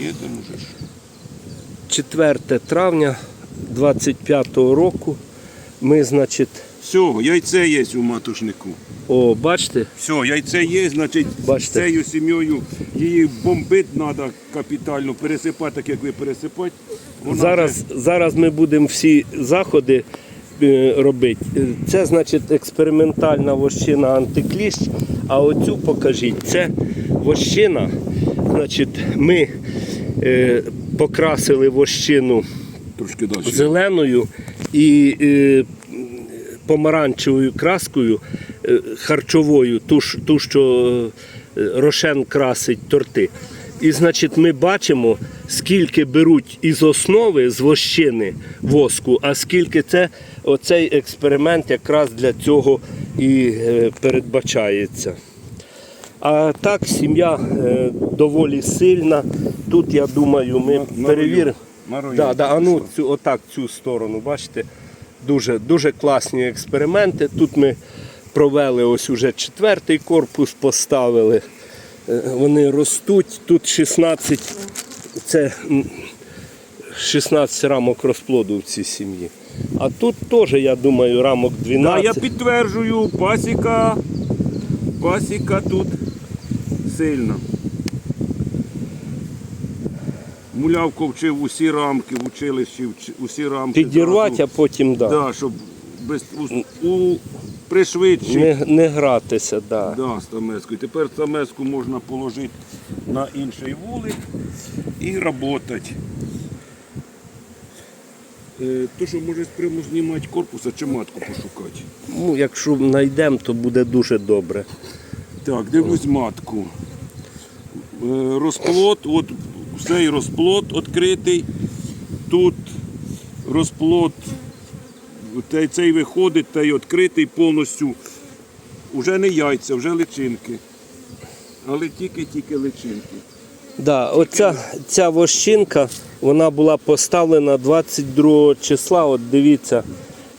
Їдемо вже ж. 4 травня 25-го року. Ми, значить, Все, яйце є у матушнику. о, бачите, Все, яйце є, значить, Бачите. з цією сім'єю її бомбити треба капітально, пересипати, так як ви пересипати. Вона зараз, зараз ми будемо всі заходи е, робити. Це значить експериментальна вощина антикліщ. А оцю покажіть. Це вощина. Значить, ми покрасили вощину трошки далі. зеленою і е, помаранчевою краскою е, харчовою, ту, ту що е, рошен красить торти. І значить, ми бачимо, скільки беруть із основи з вощини воску, а скільки це оцей експеримент якраз для цього і е, передбачається. А так, сім'я е, доволі сильна. Тут, я думаю, ми На- на перевіримо. На Да, да, а ну, пішло. цю, отак цю сторону, бачите, дуже, дуже класні експерименти. Тут ми провели ось уже четвертий корпус, поставили. Е, Вони ростуть. Тут 16, це м, 16 рамок розплоду в цій сім'ї. А тут теж, я думаю, рамок Да, 12. я підтверджую, пасіка, пасіка тут сильна. Мулявко вчив усі рамки, в училищі усі рамки. Підірвати, а потім да. Да, щоб без, у, у пришвидшити. Не, не гратися, да. Да, стамеску. І тепер стамеску можна положити на інший вулик і працювати. Е, То, що може прямо знімати корпуса чи матку пошукати. Ну, якщо знайдемо, то буде дуже добре. Так, дивлюсь матку. Е, Розплод, от цей розплод відкритий. Тут розплод, цей, цей виходить, цей відкритий повністю. Уже не яйця, вже личинки. Але тільки-тільки личинки. Да, оця ця вощинка вона була поставлена 22 числа. От дивіться,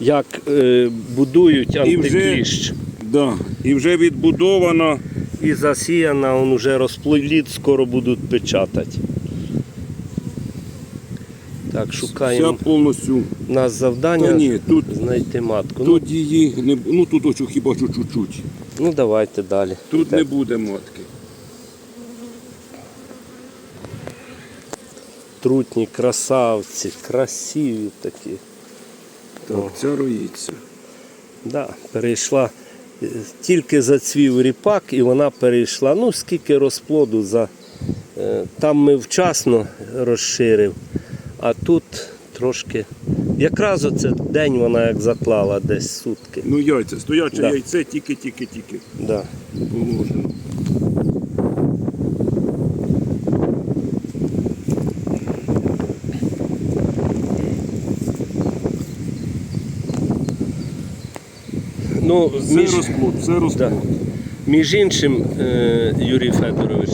як е, будують І вже, антикліщ. да, і вже відбудована. І засіяна, он уже розплід, скоро будуть печатати. Так, Вся шукаємо. повністю. У нас завдання Та ні, тут, знайти матку. Ну, тут її не ну тут ось хіба що чуть-чуть. ну давайте далі. Тут не буде матки. Трутні красавці, красиві такі. Так, ця роїться. Да, перейшла. е, Тільки зацвів ріпак і вона перейшла. Ну, скільки розплоду за. е, Там ми вчасно розширив, а тут трошки. Якраз оце день вона як заклала десь сутки. Ну яйця, стояче Да. яйце тільки-тільки-тільки Да. положено. Ну, Це між, розплод, це розплод. Да. між іншим, е, Юрій Федорович,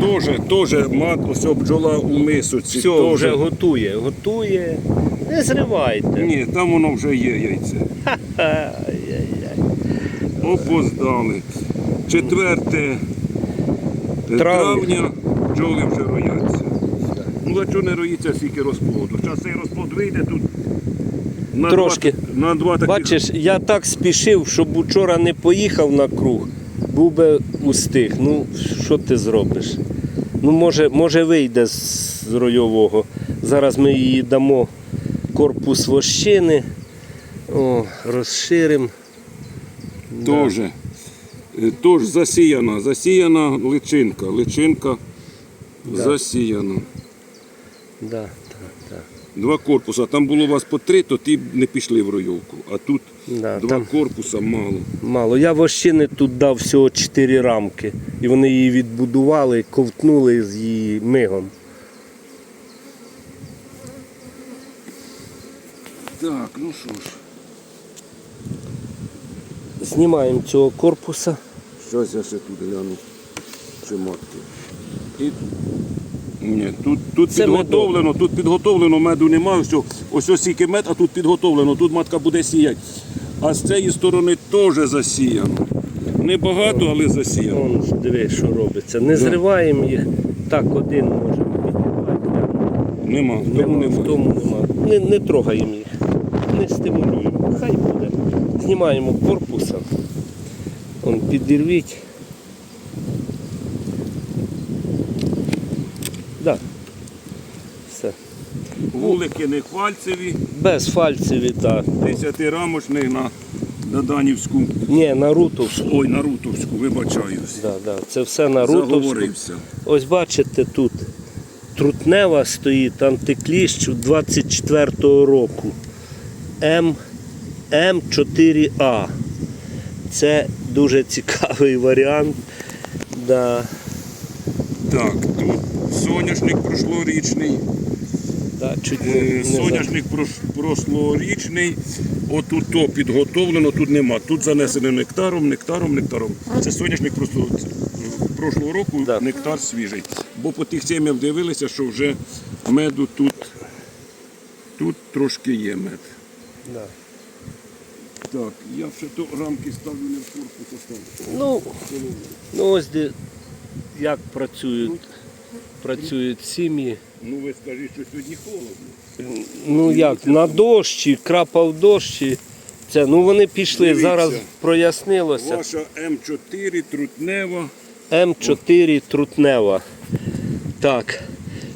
Тоже, тоже мат, ось бджола у мисоці. все тоже. вже готує. Готує. Не зривайте. Ні, там воно вже є яйце. Ай-яй-яй. Опоздали. 4 Травня. травня бджоли вже рояться. Ну а чого не роїться стільки розплоду? Зараз цей розплод вийде тут на Трошки. Два, на два таких. Бачиш, я так спішив, щоб учора не поїхав на круг, був би устиг. Ну, що ти зробиш? Ну, може, може вийде з ройового. Зараз ми їй дамо корпус вощини, О, розширимо. Тоже. Е, Тож засіяна, засіяна личинка. Личинка засіяна. Да, так, так. Два корпуса. Там було у вас по три, то б не пішли в ройовку. А тут Да, два там корпуса мало. мало. Я вощини тут дав всього 4 рамки. І вони її відбудували, ковтнули з її мигом. Так, ну що ж. Знімаємо цього корпуса. Щось я ще тут гляну. Чи матки. І... Ні, тут, тут Це підготовлено, тут підготовлено, меду немає, все. ось ось скільки мед, а тут підготовлено, тут матка буде сіяти. А з цієї сторони теж засіяно. Небагато, але засіяно. Вон, диви, що робиться. Не зриваємо їх. Так, один може бути. Нема, тому Нема, нема. в тому нема. Не, не трогаємо їх, не стимулюємо. Хай буде. Знімаємо корпуса. Он підірвіть. Да. Все. Вулики не хвальцеві, Без фальцеві, так. 10-рамочний на Доданівську, Ні, на рутовську. ой, на Рутовську, вибачаюсь. Да, да. Це все на рутовську. Заговорився. Ось бачите тут трутнева стоїть антикліщ 24-го року. М, М4А. Це дуже цікавий варіант. Да, Так, тут соняшник прошлорічний. да, чуть не, Е, не Соняшник прошлорічний. Отут то підготовлено, тут нема. Тут занесено нектаром, нектаром, нектаром. Це соняшник просто прошлого року, Да. нектар свіжий. Бо по тих сім'ям дивилися, що вже меду тут, тут трошки є мед. Да. Так, я ще то рамки ставлю не в корпус. Ну, ну ось де, як працюють, працюють сім'ї. Ну ви скажіть, що сьогодні холодно. Ну як, на дощі, крапав дощі. Це, ну вони пішли, Дивіться. зараз прояснилося. Ваша М4 трутнева. М4 Трутнева. Так,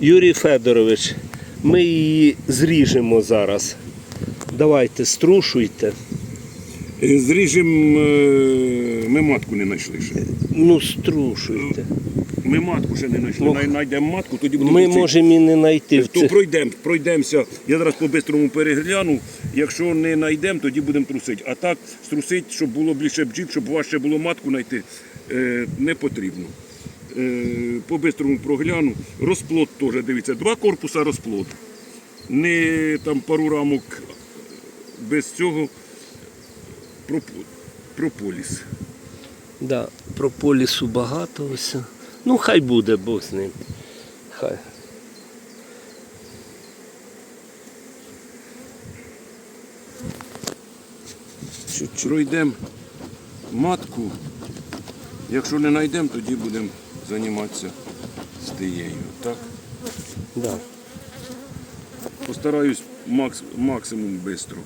Юрій Федорович, ми її зріжемо зараз. Давайте, струшуйте. Е, Зріжем, е, ми матку не знайшли ще. Ну, струшуйте. Ми матку ще не знайшли. Ну, Най- Знайдемо матку, тоді будемо. Ми можемо і не знайти. в То це- пройдемо, пройдемося. Я зараз по-бистрому перегляну. Якщо не знайдемо, тоді будемо трусити. А так струсити, щоб було більше бджіл, щоб важче було матку знайти, е, не потрібно. Е, по-бистрому прогляну. Розплод теж, дивіться, два корпуса розплод. Не там пару рамок без цього проп- прополіс. Да, прополісу багато ось. Ну, хай буде, Бог з ним. Хай. Пройдемо матку. Якщо не знайдемо, тоді будемо займатися з тією. Так? Да. Постараюсь макс, максимум швидко.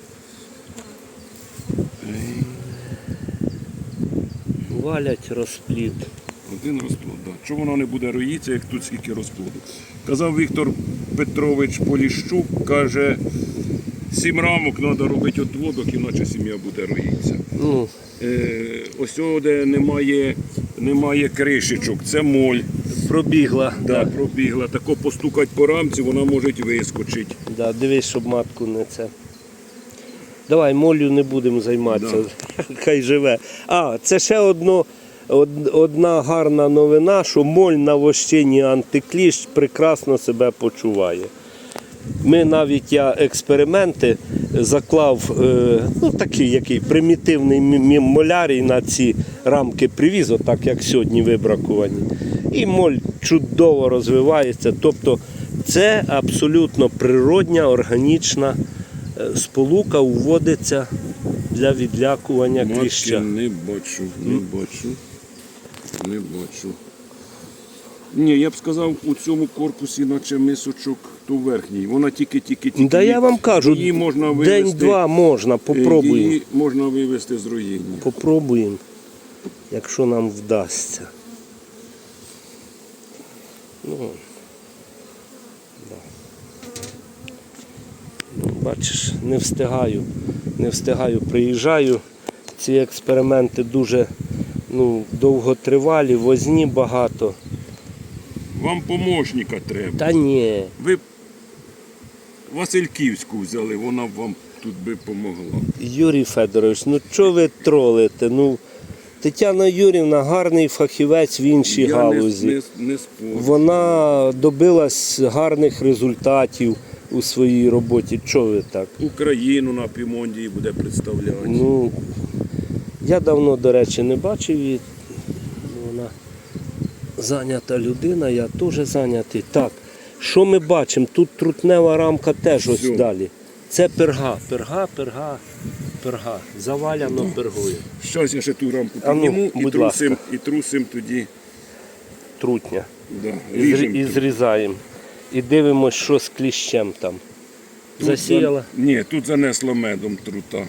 Валять розплід. Один розплод. Да. Чому воно не буде роїтися, як тут скільки розплоду? Казав Віктор Петрович Поліщук, каже, сім рамок треба робити отводок, іначе сім'я буде роїтися. Ну, Е, ось цього, де немає, немає кришечок, це моль. пробігла. Да, пробігла. Тако постукати по рамці, вона може вискочити. Да, дивись, щоб матку не це. Давай, молю не будемо займатися. Хай живе. А, це ще одно, од- одна гарна новина, що моль на вощині антикліщ прекрасно себе почуває. Ми навіть я експерименти заклав, е, ну такий який примітивний мі- мі- молярій на ці рамки привіз, отак як сьогодні вибракувані. І моль чудово розвивається. Тобто це абсолютно природня, органічна сполука вводиться для відлякування Матки кліща. не бачу, не бачу, не бачу. Ні, я б сказав, у цьому корпусі, наче мисочок, то верхній. Вона тільки-тільки тільки. Да я вам кажу, її можна вивести, день-два можна, е, попробуємо. Її можна вивести з руїння. Попробуємо, якщо нам вдасться. Ну, да. Ну, бачиш, не встигаю. Не встигаю, приїжджаю. Ці експерименти дуже ну, довготривалі, возні багато. Вам помощника треба. Та ні. Ви Васильківську взяли, вона б вам тут би помогла. Юрій Федорович, ну чого ви тролите? Ну, Тетяна Юрівна гарний фахівець в іншій я галузі. не, не, не спорю. Вона добилась гарних результатів у своїй роботі. Чого ви так? Україну на Пімондії буде представляти. Ну, я давно, до речі, не бачив її. Вона зайнята людина, я теж зайнятий. Так, що ми бачимо? Тут трутнева рамка теж ось далі. Це перга, перга, перга, перга. Заваляно пергою. Щас я ще ту рамку А ну, підніму і будь трусим, і трусим тоді. Трутня. Да, І, зрі- ріжем і зрізаємо. І дивимось, що з кліщем там. Тут Засіяла за- Ні, тут занесло медом трута.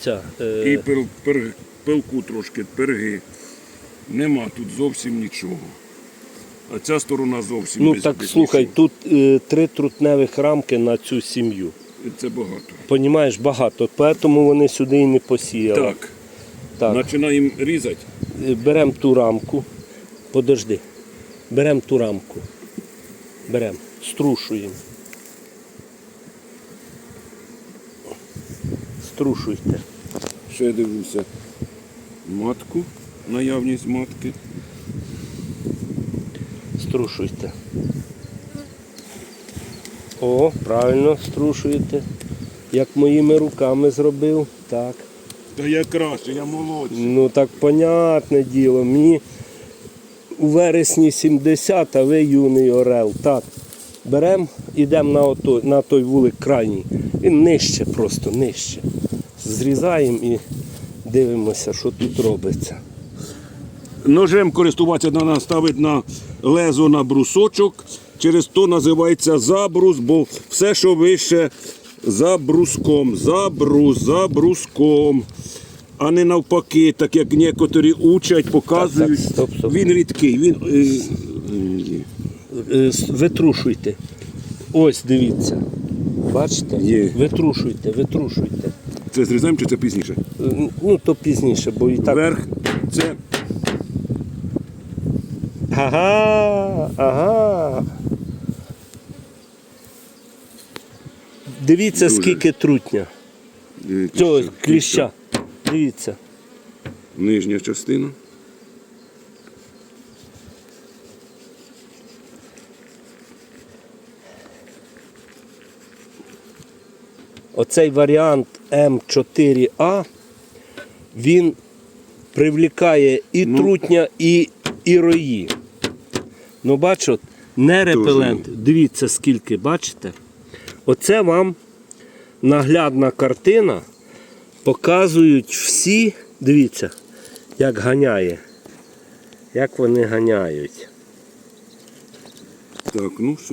ця. І Е, пил, пир- пилку трошки, перги. Нема тут зовсім нічого. А ця сторона зовсім ну без- так без слухай, нічого. тут е, три трутневих рамки на цю сім'ю. Це багато. Понімаєш, багато. Тому вони сюди і не посіяли. Так, так. починаємо різати. Беремо ту рамку. Подожди. Беремо ту рамку. Беремо. Струшуємо. Струшуйте. Ще дивлюся матку, наявність матки. Струшуйте. О, правильно струшуєте. Як моїми руками зробив. Так. Та я краще, я молодший. Ну так понятне діло. Мені у вересні 70, а ви юний орел. Так. Беремо, йдемо на, ото, на той вулик крайній. Він нижче, просто нижче. Зрізаємо і дивимося, що тут робиться. Ножем користуватися треба ставити на лезо на брусочок. Через то називається забрус, бо все, що вище за бруском. Забрус, за бруском. А не навпаки, так як некоторі учать, показують. Так, так, стоп, стоп. Він рідкий. Він, е, е, Витрушуйте. Ось дивіться. Бачите? Є. Витрушуйте, витрушуйте. це зрізаємо чи це пізніше? Е, Ну, то пізніше, бо і так. Верх це Ага, ага. Дивіться, Дуже. скільки трутня. е, Цього кліща. Дивіться. Нижня частина. Оцей варіант М4А, він привлікає і Ну. трутня, і, і рої. Ну, бачу, не репелент. Дивіться, скільки, бачите? Оце вам наглядна картина. Показують всі, дивіться, як ганяє. Як вони ганяють. Так, ну все.